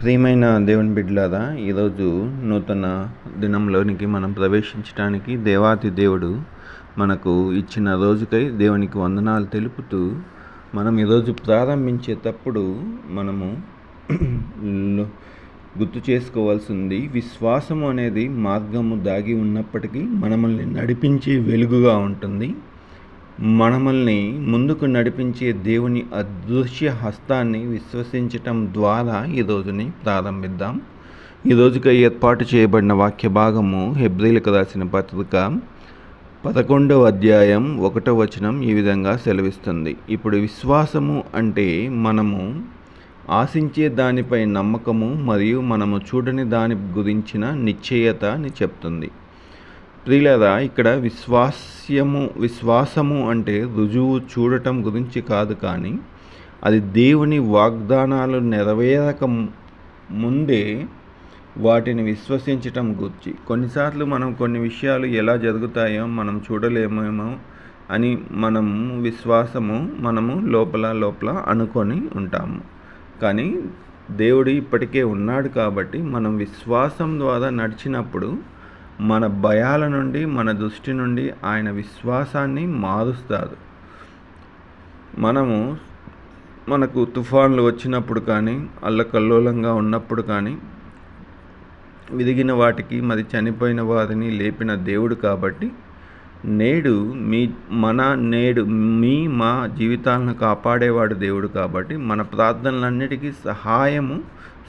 ప్రియమైన దేవుని బిడ్డలారా ఈరోజు నూతన దినంలోనికి మనం ప్రవేశించడానికి దేవాతి దేవుడు మనకు ఇచ్చిన రోజుకై దేవునికి వందనాలు తెలుపుతూ మనం ఈరోజు ప్రారంభించేటప్పుడు మనము గుర్తు చేసుకోవాల్సింది విశ్వాసము అనేది మార్గము దాగి ఉన్నప్పటికీ మనల్ని నడిపించే వెలుగుగా ఉంటుంది. మనమల్ని ముందుకు నడిపించే దేవుని అదృశ్య హస్తాన్ని విశ్వసించటం ద్వారా ఈ రోజుని ప్రారంభిద్దాం. ఈ రోజుకి ఏర్పాటు చేయబడిన వాక్య భాగము హెబ్రిలకు రాసిన పత్రిక పదకొండవ అధ్యాయం ఒకటో వచనం ఈ విధంగా సెలవిస్తుంది. ఇప్పుడు విశ్వాసము అంటే మనము ఆశించే దానిపై నమ్మకము మరియు మనము చూడని దాని గురించిన నిశ్చయత అని చెప్తుంది. ప్రియులరా ఇక్కడ విశ్వాస్యము విశ్వాసము అంటే రుజువు చూడటం గురించి కాదు కానీ అది దేవుని వాగ్దానాలు నెరవేరక ముందే వాటిని విశ్వసించటం గురించి. కొన్నిసార్లు మనం కొన్ని విషయాలు ఎలా జరుగుతాయో మనం చూడలేమేమో అని మనం విశ్వాసము మనము లోపల లోపల అనుకొని ఉంటాము. కానీ దేవుడు ఇప్పటికే ఉన్నాడు కాబట్టి మనం విశ్వాసం ద్వారా నడిచినప్పుడు మన భయాల నుండి మన దృష్టి నుండి ఆయన విశ్వాసాన్ని మారుస్తాడు. మనము మనకు తుఫాన్లు వచ్చినప్పుడు కానీ అల్లకల్లోలంగా ఉన్నప్పుడు కానీ విరిగిన వాటికి మరి చనిపోయిన వారిని లేపిన దేవుడు కాబట్టి నేడు మీ మన నేడు మీ మా జీవితాలను కాపాడేవాడు దేవుడు కాబట్టి మన ప్రార్థనలన్నిటికీ సహాయము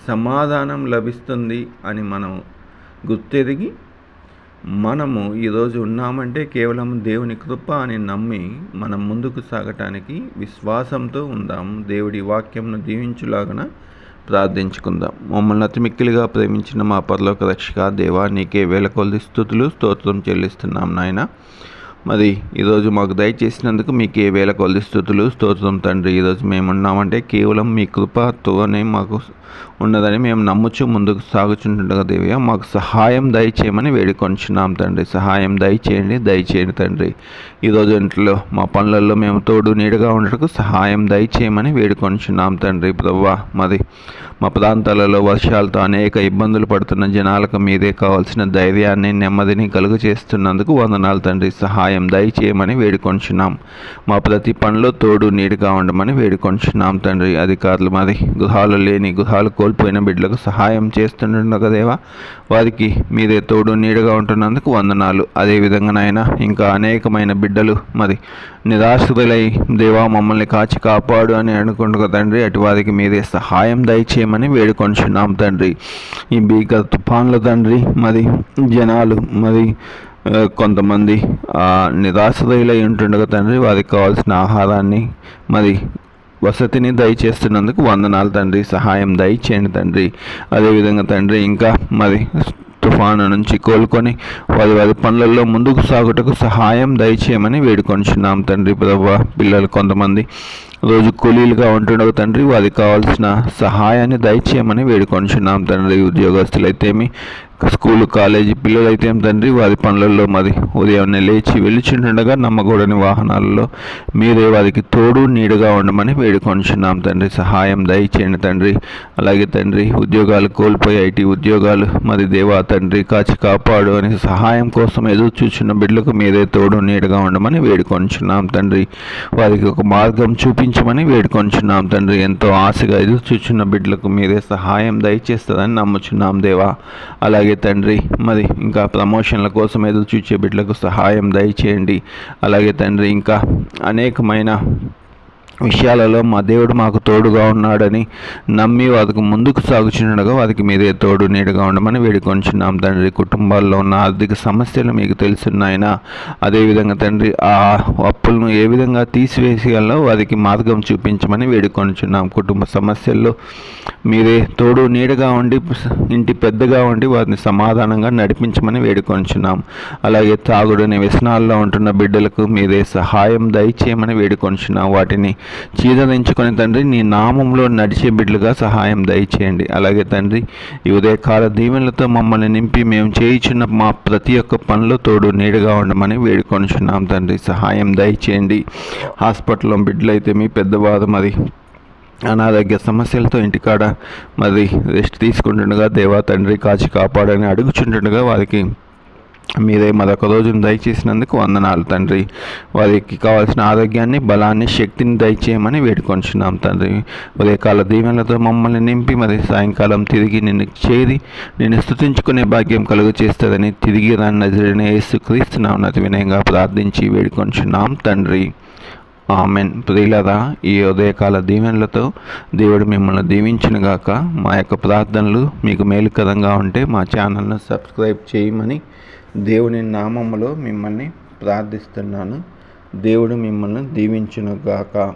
సమాధానం లభిస్తుంది అని మనం గుర్తెరిగి మనము ఈరోజు ఉన్నామంటే కేవలం దేవుని కృప అని నమ్మి మనం ముందుకు సాగటానికి విశ్వాసంతో ఉందాం. దేవుడి వాక్యంను దీవించులాగన ప్రార్థించుకుందాం. మమ్మల్ని అతి మిక్కిలిగా ప్రేమించిన మా పరలోక రక్షక దేవా నీకే వేల కొలది స్థుతులు స్తోత్రం చెల్లిస్తున్నాం నాయన. మరి ఈరోజు మాకు దయచేసినందుకు మీకే వేల కొలది స్థుతులు స్తోత్రం తండ్రి. ఈరోజు మేము ఉన్నామంటే కేవలం మీ కృపతోనే మాకు ఉన్నదని మేము నమ్ముచు ముందుకు సాగుచుంటుండగా దేవయ్య మాకు సహాయం దయచేయమని వేడుకొంచున్నాం తండ్రి. సహాయం దయచేయండి దయచేయండి తండ్రి. ఈరోజు ఇంట్లో మా పనులలో మేము తోడు నీడగా ఉండటకు సహాయం దయచేయమని వేడుకొంచున్నాం తండ్రి. ప్రవ్వా మరి మా ప్రాంతాలలో వర్షాలతో అనేక ఇబ్బందులు పడుతున్న జనాలకు మీదే కావాల్సిన ధైర్యాన్ని నెమ్మదిని కలుగు చేస్తున్నందుకు వందనాలు తండ్రి. సహాయం దయచేయమని వేడుకొంచున్నాం. మా ప్రతి పనిలో తోడు నీడుగా ఉండమని వేడుకొంచున్నాం తండ్రి అధికారులు మరి గృహాలు లేని గృహాలు కోల్పోయిన బిడ్డలకు సహాయం చేస్తుండగా దేవా వారికి మీరే తోడు నీడగా ఉంటున్నందుకు వందనాలు. అదేవిధంగానైనా ఇంకా అనేకమైన బిడ్డలు మరి నిరాశ్రులై దేవా మమ్మల్ని కాచి కాపాడు అని అనుకుంటుగా తండ్రి అటు వారికి మీరే సహాయం దయచేయమని వేడుకొంచున్నాం తండ్రి. ఈ భీకర తుఫాన్ల తండ్రి మరి జనాలు మరి కొంతమంది నిరాశ్రయులై ఉంటుండగా తండ్రి వారికి కావాల్సిన ఆహారాన్ని మరి వసతిని దయచేస్తున్నందుకు వందనాలు తండ్రి. సహాయం దయచేయండి తండ్రి. అదేవిధంగా తండ్రి ఇంకా మరి తుఫాను నుంచి కోలుకొని వారి వారి పనులలో ముందుకు సాగుటకు సహాయం దయచేయమని వేడుకొంచున్నాం తండ్రి. ప్రభా పిల్లలు కొంతమంది రోజు కూలీలుగా ఉంటుండగా తండ్రి వారికి కావాల్సిన సహాయాన్ని దయచేయమని వేడుకొంచున్నాం. తండ్రి ఉద్యోగస్తులైతేమి స్కూలు కాలేజీ పిల్లలైతే తండ్రి వారి పనులలో మరి ఉదయాన్నే లేచి వెళ్ళిచుండగా నమ్మకూడని వాహనాలలో మీరే వారికి తోడు నీడుగా ఉండమని వేడుకొంచున్నాం. తండ్రి సహాయం దయచేయండి తండ్రి. అలాగే తండ్రి ఉద్యోగాలు కోల్పోయి ఐటీ ఉద్యోగాలు మరి దేవా తండ్రి కాచి కాపాడు అని సహాయం కోసం ఎదురు చూచున్న బిడ్డలకు మీరే తోడు నీడుగా ఉండమని వేడుకొంచున్నాం. తండ్రి వారికి ఒక మార్గం అనుగ్రహించమని వేడుకొంచున్నాం తండ్రి. ఎంతో ఆశగా ఎదురు చూచున్న బిడ్డలకు మీరే సహాయం దయచేస్తుందని నమ్ముచున్నాం దేవా. అలాగే తండ్రి మరి ఇంకా ప్రమోషన్ల కోసం ఎదురు చూచే బిడ్డలకు సహాయం దయచేయండి. అలాగే తండ్రి ఇంకా అనేకమైన విషయాలలో మా దేవుడు మాకు తోడుగా ఉన్నాడని నమ్మి వారికి ముందుకు సాగుచుండగా వారికి మీరే తోడు నీడగా ఉండమని వేడుకొంచున్నాం తండ్రి. కుటుంబాల్లో ఉన్న ఆర్థిక సమస్యలు మీకు తెలుసున్నాయన అదేవిధంగా తండ్రి ఆ అప్పులను ఏ విధంగా తీసివేసేయాలో వారికి మార్గం చూపించమని వేడుకొంచున్నాం. కుటుంబ సమస్యల్లో మీరే తోడు నీడగా ఉండి ఇంటి పెద్దగా ఉండి వారిని సమాధానంగా నడిపించమని వేడుకొంచున్నాం. అలాగే తాగుడని వ్యసనాల్లో ఉంటున్న బిడ్డలకు మీరే సహాయం దయచేయమని వేడుకొంచున్నాం. వాటిని చీదరించుకొని తండ్రి నీ నామంలో నడిచే బిడ్డలుగా సహాయం దయచేయండి. అలాగే తండ్రి ఈ ఉదయకాల దీవెనలతో మమ్మల్ని నింపి మేము చేయించున్న మా ప్రతి ఒక్క పనిలో తోడు నీడగా ఉండమని వేడుకొనిచున్నాం తండ్రి. సహాయం దయచేయండి. హాస్పిటల్లో బిడ్డలైతే మీ పెద్దవారు మరి అనారోగ్య సమస్యలతో ఇంటికాడ మరి రెస్ట్ తీసుకుంటుండగా దేవా తండ్రి కాచి కాపాడని అడుగుచుంటుండగా వారికి మీరే మరొక రోజును దయచేసినందుకు వందనాలు తండ్రి. వారికి కావాల్సిన ఆరోగ్యాన్ని బలాన్ని శక్తిని దయచేయమని వేడుకొంచున్నాం తండ్రి. ఉదయకాల దీవెనలతో మమ్మల్ని నింపి మరి సాయంకాలం తిరిగి నిన్ను చేరి నేను స్థుతించుకునే భాగ్యం కలుగు చేస్తుందని తిరిగి రాన్న జరిగిన యేసుక్రీస్తున్నాం క్రీస్తున్నాం వినయంగా ప్రార్థించి వేడుకొంచున్నాం తండ్రి. ఆమెన్. ప్రియులరా ఈ ఉదయకాల దీవెనలతో దేవుడు మిమ్మల్ని దీవించినగాక. మా యొక్క ప్రార్థనలు మీకు మేలుకరంగా ఉంటే మా ఛానల్ను సబ్స్క్రైబ్ చేయమని దేవుని నామములో మిమ్మల్ని ప్రార్థిస్తున్నాను. దేవుడు మిమ్మల్ని దీవించునుగాక.